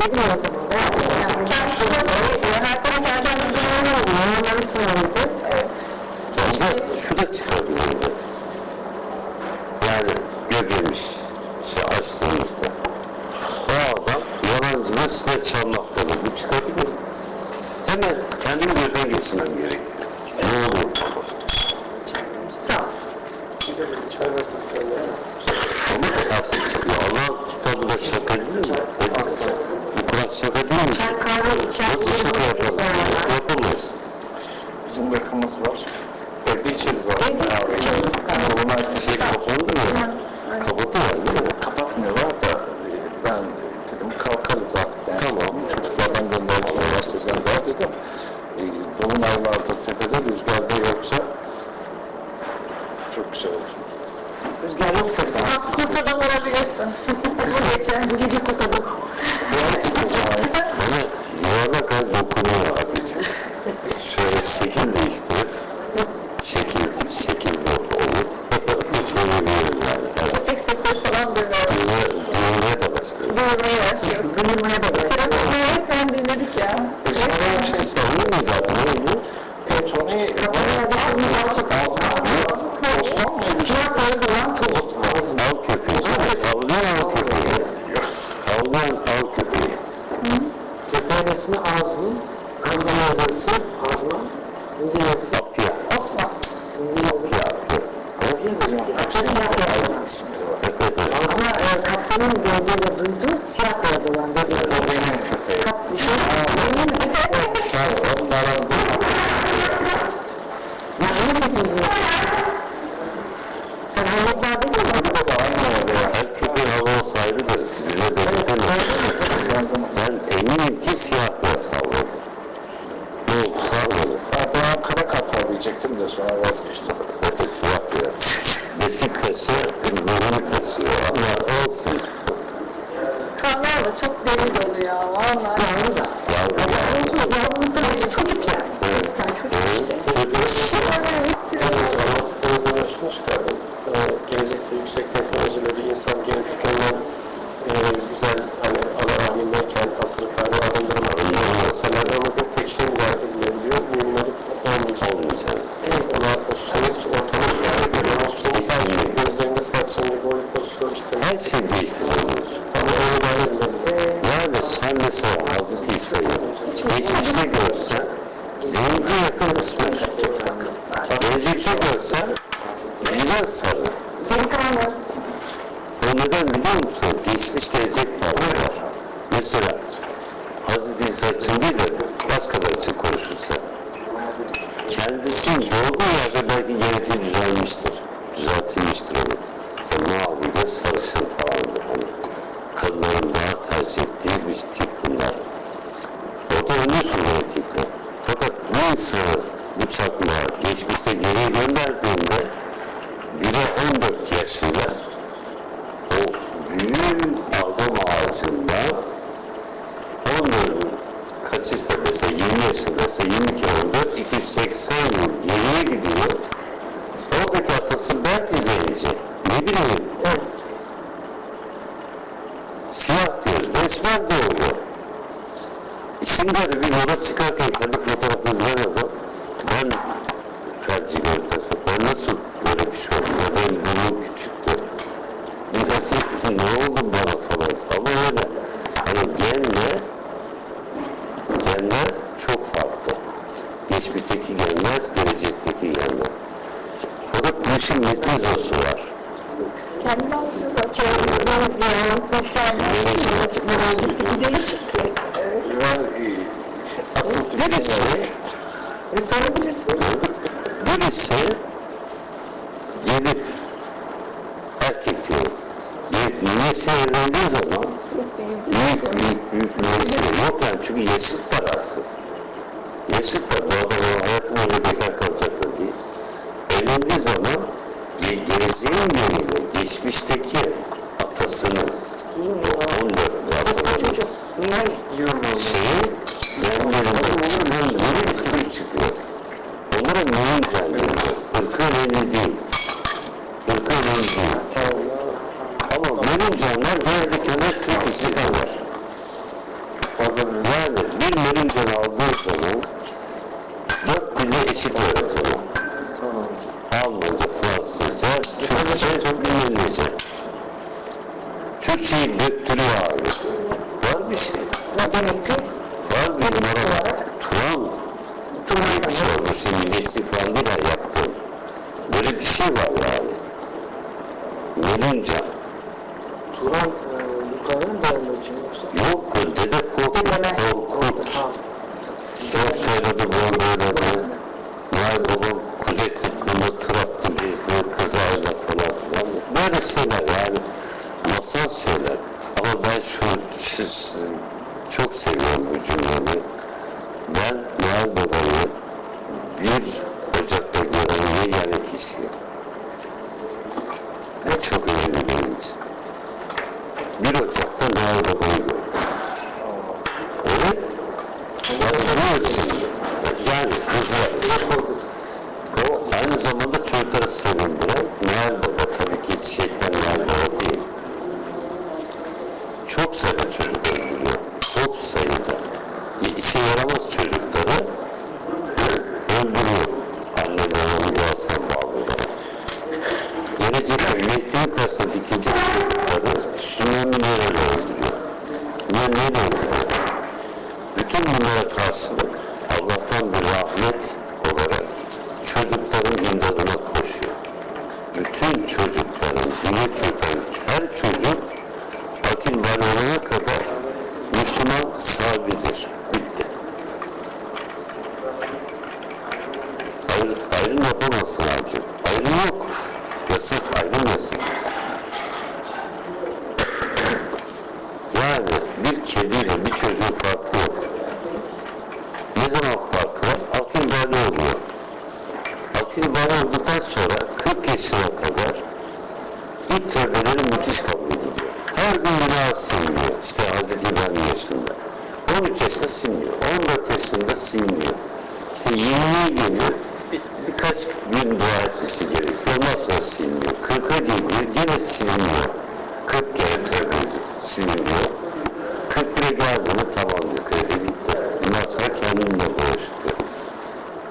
Herkes dedi ya o zaman. Yani. Kendisi hayatını kendisi yorumlaması vardı. Evet. Aslında şu da çıkabilirdi. Yani gögemiş şey açtığımızda. O adam yalancılığı size çalmaktadır. Bu çıkabilir. Hemen kendim gözden geçirmem gerekiyor. Ne olur? Sağ ol. Ama ya Allah kitabı da şaka değil mi? Var. Evde içeriz abi. Evde da ben dedim kalkarız artık. Yani. Tamam. Çocuklardan gönderdiler daha dedim. E, Dolunaylarda tepede rüzgarda yoksa çok güzel olur. Da. Adam olabilirsin. bu gece, bu gece kurt adam. Bana yuvarlak ay dokunuyor abicim. Şöyle şekil değiştirip şekil, şekil olup bir yani. Köpek sesleri falan düğme, düğmeye de başladım. Duyurmaya başlıyorsun. Duyurmaya da başlıyorsun. sen dinledik ya. Sana bir şey Sanıyor muydu abi? Ne oldu? Tetoni Osman mıydı? Av köpeği. Avlayan av köpeği. Avlayan av köpeği. Köpeğin ismi Azmi. İngilizcesi Azmi. İngilizcesi Apya. Osman. Apya, Apya. İsimleri var. Evet, evet. Ama e, kaptanın gördüğü ve duyduğu siyah beyaz olan bir Benim köpeğim. kap bir şey. Benim Onun aranızda Ya aynı sesini duyuyorsun. Sen Ahmetler dedin mi? Bu da aynı yerde ya. Her köpeğin hava sahibidir. Bize belirtemez. Ben zaman Ben eminim ki siyah beyaz havladı. Ne oldu sağladı. Ben kara kartal diyecektim de sonra vazgeçtim. Evet siyah beyaz. Beşiktaş'ı ruhunu taşıyor ama olsun. Kanlar da çok deli dolu ya. Valla. Yavru da. Yavru yavru. Yavru, yavru da böyle çocuk yani. Evet. Sen çocuk işte. Köpek. Böyle istiyor. Denizden şunu çıkardım. Ee, gelecekte yüksek teknolojileri insan genetik yönden e, güzel hani ana rahmindeyken asırı kaynağı arındırmak mesela ama bir tek şeyin de edilebiliyor. Mümin olup olmayacak. Olmayacak. Ona o soyut ortamı yani böyle o soyut her şey gözlerinde saçlarında boyu pozisyon işte. Her şey değiştirilir. Ama onu da öyle Sen mesela Hazreti İsa'yı geçmişte görsen zenci yakın kısmet. Gelecekte görsen güzel sarı. O neden biliyor musun? Geçmiş gelecek farkı var. Mesela Hazreti İsa için değil de başkaları için konuşursa kendisinin doğduğu yerde belki genetiği düzelmiştir. Düzeltilmiştir onu. Mesela mavidir, sarışın Fakat bu çakmağa geçmişte geriye gönderdiğinde biri 14 yaşıyla o büyük adam ağacında 14 kaçıysa mesela 20 yaşındaysa 20 kere 14 280 yıl geriye gidiyor. Oradaki atası belki zenci. Ne bileyim. Siyah göz, esmer doğuyor. İşin bir yola çıkarken kendi fotoğrafını gören adam ben felci gördüm. Ben nasıl böyle bir şey oldu? Ya benim burnum küçüktü. Gerçekten ne oldu bana falan. Ama öyle. Hani genle genler çok farklı. Geçmişteki genler, gelecekteki genler. Bu. Kendini alıyorlar. Çevremizden yani sosyal medyada gidelim çıktı. Ben e, sorabilirsin. birisi gelip erkek diyor. Gelip niyesi evlendiği zaman büyük büyük büyük niyesi yok yani çünkü yaşıtlar artık. Yaşıtlar bu adam o hayatı boyunca bekar geçmişteki atasının o 14 Aslında çocuk. Yani şeyi genlerinde çıkan yeni bir türü çıkıyor. Onlara mühim genleri. Irkı önemli değil. Irkı önemli değil. Ama benim Meluncanlar geridikinde Türk istiklal var. Fazla bir Yani bir Meluncan aldığı zaman dört dilde eşit öğretimi. insan Türkçeyi döktürüyor abi. Var bir şey. Ne demek ki? Var bir numara. Turan. Turan bir şey oldu. Şimdi geçtik falan değil ha yaptım. Böyle bir şey var yani. Meluncan. Turan e, yukarıdan mı dayanıyor için yoksa? Yok dede Korkut. Korkut. Söz söyledi bu böyle de. Vay babam Kuzey Kutbu'nda tır attı gezdi kızayla falan filan. Böyle şeyler yani masal şeyler. Ama ben şu, şu çok seviyorum bu cümlemi. Ben Noel Baba'yı bir Ocak'ta gören yegane kişiyim. Bu çok önemli benim için. Bir Ocak'ta Noel Baba'yı gördüm. Evet. Biliyorsun. Yani. O aynı zamanda çocukları sevindiren Noel Baba tabii ki çiçekten Noel Baba değil. Çok sayıda çocuk öldürüyor. Çok sayıda. İşe yaramaz çocukları öldürüyor. Anne babanın duasına bağlı olarak. Gelecekte Mehdi'nin karşısında dikilecek çocukları tsunamilerle öldürüyor. Ne neyle öldürüyor? Rahmet olarak çocukların imdadına koşuyor. Bütün çocukların, dünya çocukların, her çocuk akil varlığına kadar Müslüman sahibidir. Bitti. Ayrı, ayrım yapamazsın abicim. Ayrım yok. Yasak, ayrım yasak. Yani bir kediyle bir çocuğun farkı yok. Ne zaman farkı var? Akil bali oluyor. Akil bali olduktan sonra 40 yaşına kadar ilk tövbeleri müthiş kabul ediliyor. Her gün günah siliniyor. İşte Hz. İbrahim yaşında. 13 yaşında siliniyor. 14 yaşında siliniyor. İşte 20'ye geliyor. Bir, birkaç gün dua etmesi gerekiyor. Ondan sonra siliniyor. 40'a geliyor. Gene siliniyor. 40 kere tövbe edip siliniyor. 41'e geldiğinde tamam diyor. Kredi bitti. Bundan sonra kendinle boğuşuyor.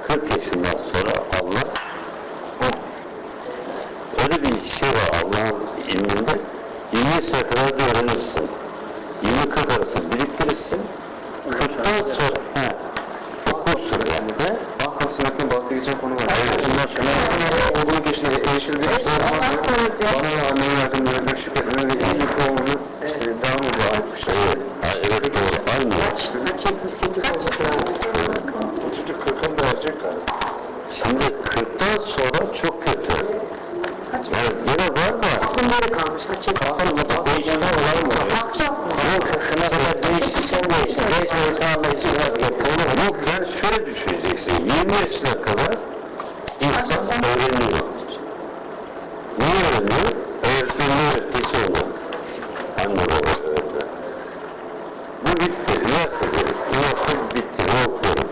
40 yaşından sonra Allah öyle bir şey var Allah'ın ilminde 20 yaşına kadar öğrenirsin. 20-40 arası biriktirirsin. 40'tan sonra he, okursun yani. Ahkam suresinde bahsi geçen konu var. Evet. Bunlar şuna olduğunu geçtiğinde erişir bir şey olmaz. Bana ve anneme yakın böyle şükretmeme ve iyi bir olduğunu işte devam ediyor artık. Evet, ha, evet doğru. Aynı. Kaç? Kaç? 78 olması lazım. Bu çocuk kırkını da verecek galiba. Şimdi 40'tan sonra çok kötü. Yani gene var da Bunları kalmış. Kaç? 78 Değişimler var mı? Ahkam mı? Yok, şuna kadar değiştirsen değiştir. Değişmesi anlayışına yapılır. Yok, yani şöyle düşüneceksin. 20 yaşına kadar insan öğreniyor. Ne öğreniyor? Öğretmenin öğretisi onu. Anne baba öğrendi. Bu bitti. Üniversitede. Üniversite bitti. Ne okuyorum?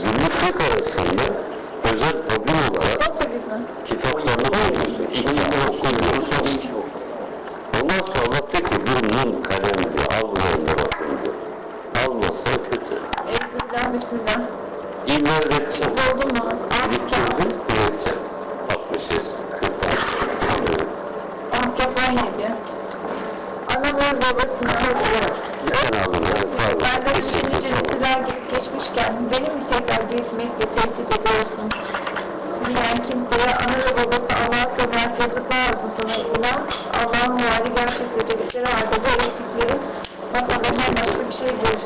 20-40 arasında özel hobin olarak 18 mi? kitaplarını okuyorsun. İlk yılda okuyorsun. Ondan sonra Allah diyor ki bir mum kalem diyor, al bunlarına bakın diyor. Almazsa kötü. Ezgiler bismillah. İlla üreteceğim. Oldu mu? Ahkam. Bitirdim, üreteceğim. 68, 40'tan. Evet. Ahkam 17. Ana ve pardon. Benden Teşekkür nice ederim. nesiller gelip geçmişken benim mi tekrar geçmekle tehdit ediyorsun? Diyen kimseye ana ve babası Allah'a sığınarak yazıklar olsun sana inan. Allah'ın muhali gerçektir dedikleri halde bu eksikleri masallarından başka bir şey değil.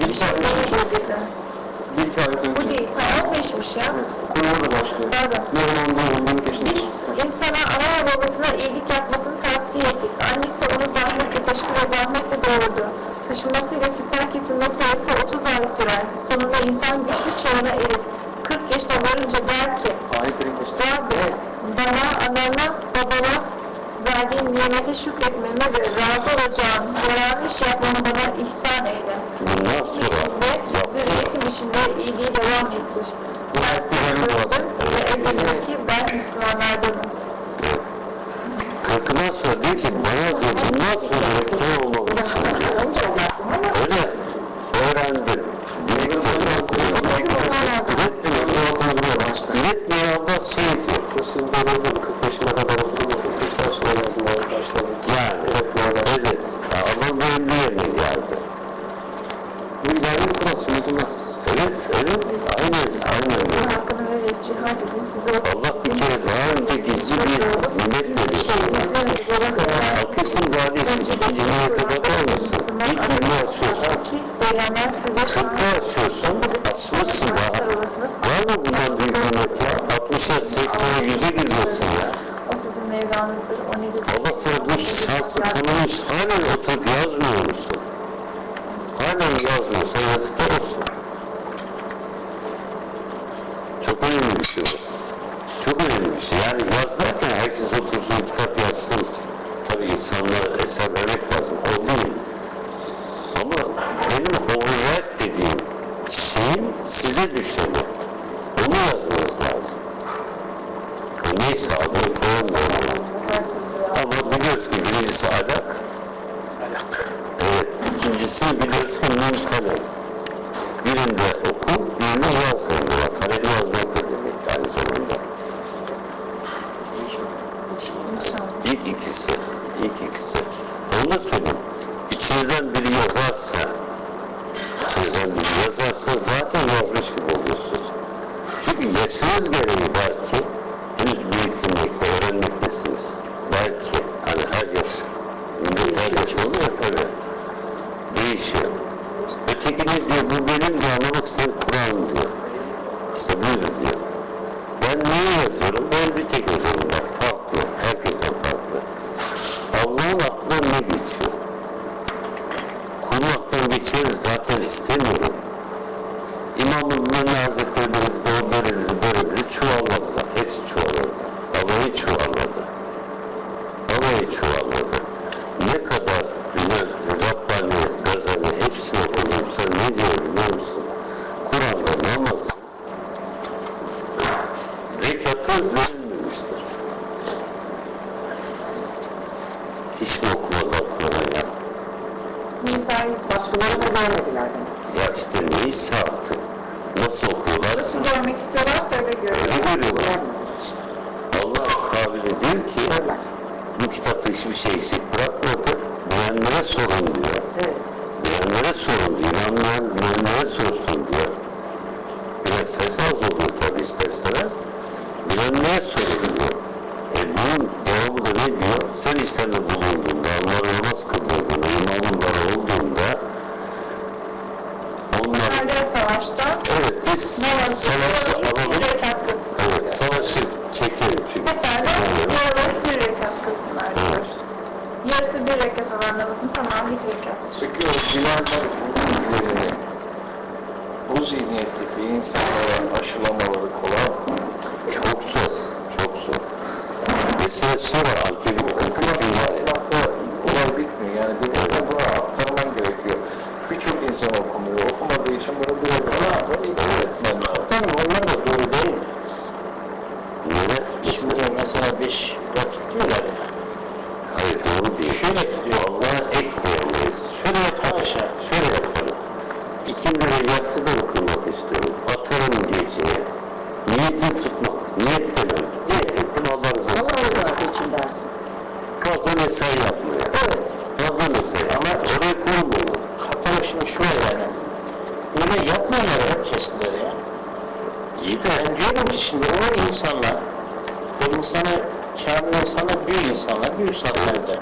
Bir şey değil dediler. Bir iki ayet Bu önce değil. Tamam beşmiş ya. konu orada başlıyor. Pardon. Ne olduğunu olduğunu geçti. Biz insana ana ve babasına iyilik yapmasını tavsiye ettik. Annesi onu zahmetle taşıdı ve zahmetle doğurdu. Taşınmasıyla sütten kesilme sayısı 30 ay sürer. Sonunda insan güçlü çağına erip 40 yaşına varınca der ki. Rabbi bana, anama, babama verdiğin nimete şükretmemi ve razı olacağın yararlı iş yapmamı bana ihsan eyle. Thank you. Tanımış. Halen oturup yazmıyor musun? Halen yazmıyorsan yazıklar olsun. Çok önemli bir şey bu. Çok önemli bir şey. Yani yaz herkes otursun kitap yazsın. Tabii insanlara eser vermek lazım. O değil. Ama benim override dediğim şeyin size düşeni. Onu yazmanız lazım. O neyse adını koyun da ona. Ama biliyoruz ki birincisi ahlak. Evet. Ki nun kalem. Birinde oku, birinde yaz oluyor. Kalem yazmak da demek zamanda. İnşallah. İlk ikisi, ilk ikisi. Onu söyleyeyim. İçinizden biri yazarsa, içinizden biri yazarsa zaten yazmış gibi oluyorsunuz. Çünkü yaşınız gereği belki henüz biriktirmekte, öğrenmektesiniz. Belki, hani her yaş, millet her yaş oluyor tabii. Değişiyor. Ötekiniz diyor, bu benim diyor, anlamak istediğim Kur'an diyor. İşte buydu diyor. Ben neyi yazıyorum? Ben bir tek yazıyorum bak, farklı, herkesten farklı. Allah'ın aklına ne geçiyor? Konu aklından geçeni zaten istemiyorum. İmam-ı Mümin Hazretleri de bize o böyle dedi, böyle dedi, çuvalladılar. Hepsi çuvalladı. Vallahi çuvalladı. Vallahi çuvalladı. Ne kadar Yunan, Rabbani, Gazali hepsini okudumsa ne diyor biliyor musun? Kur'an'da namaz rekatı verilmemiştir. Hiç mi okumadı aklına ya? Nisa Başkaları da görmediler demek. Ya işte neyi artık? Nasıl okuyorlar? Nasıl görmek istiyorlarsa öyle görüyorlar. Öyle görüyorlar. Allah kabili diyor ki bu kitapta hiçbir şey eksik bırakmadı. Bilenlere sorun diyor. İnsan okumuyor. Okumadığı için bunu birebir ne yapar? İkna etmen lazım. Sen onlar da doğru değil mi? Niye? Şimdi mesela beş vakit diyorlar ya. Hayır doğru değil. Şöyle diyor. Böyle yapmayanlar hep kestiler ya. İyi de Ben diyorum ki şimdi o insanlar, o insanı, kamil insanlar büyük insanlar, büyük saatlerde.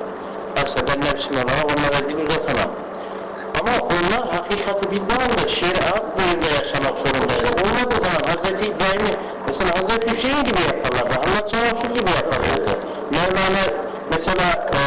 Varsa ben nefsim olarak onlara dil uzatamam. Ama onlar hakikati bildiği anda şeriat boyunda yaşamak zorundaydı. Olmadığı zaman Hz. İbrahim'i, mesela Hz. Hüseyin gibi yaparlardı, Allah Resul gibi yaparlardı. Mevlana mesela e,